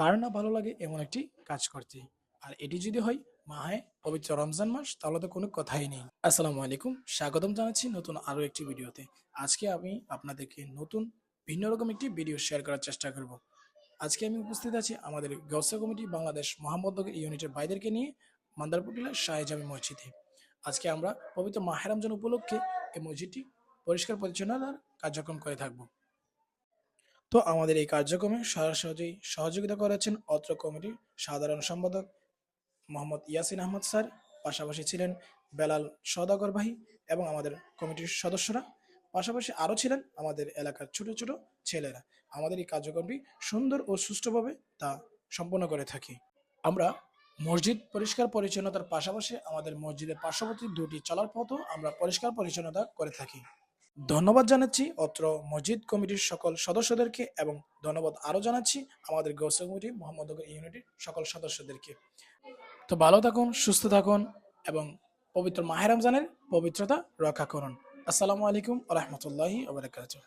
কার না ভালো লাগে এমন একটি কাজ করতে। আর এটি যদি হয় মাহে পবিত্র রমজান মাস, তাহলে তো কোনো কথাই নেই। আসসালামু আলাইকুম, স্বাগতম জানাচ্ছি নতুন আরও একটি ভিডিওতে। আজকে আমি আপনাদেরকে নতুন ভিন্ন রকম একটি ভিডিও শেয়ার করার চেষ্টা করব। আজকে আমি উপস্থিত আছি আমাদের গৌসা কমিটি বাংলাদেশ মোহাম্মদনগর ইউনিটের বাইদেরকে নিয়ে মান্দারপুটিলা শাহজামি মসজিদে। আজকে আমরা পবিত্র মাহে রমজান উপলক্ষে এই মসজিদটি পরিষ্কার পরিচ্ছন্নতার কার্যক্রম করে থাকব। তো আমাদের এই কার্যক্রমে সরাসরি সহযোগিতা করেছেন অত্র কমিটির সাধারণ সম্পাদক মোহাম্মদ ইয়াসিন আহমদ স্যার, পাশাপাশি ছিলেন বেলাল সদাগরবাহী এবং আমাদের কমিটির সদস্যরা। পাশাপাশি আরও ছিলেন আমাদের এলাকার ছোট ছোট ছেলেরা। আমাদের এই কার্যক্রমটি সুন্দর ও সুষ্ঠুভাবে তা সম্পন্ন করে থাকি। আমরা মসজিদ পরিষ্কার পরিচ্ছন্নতার পাশাপাশি আমাদের মসজিদের পার্শ্ববর্তী দুটি চলার পথও আমরা পরিষ্কার পরিচ্ছন্নতা করে থাকি। ধন্যবাদ জানাচ্ছি অত্র মসজিদ কমিটির সকল সদস্যদেরকে এবং ধন্যবাদ আরও জানাচ্ছি আমাদের গৌসা কমিটি মোহাম্মদনগর ইউনিটির সকল সদস্যদেরকে। তো ভালো থাকুন, সুস্থ থাকুন এবং পবিত্র মাহের রমজানের পবিত্রতা রক্ষা করুন। আসসালামু আলাইকুম রহমতুল্লাহি ওবরাকাতুহ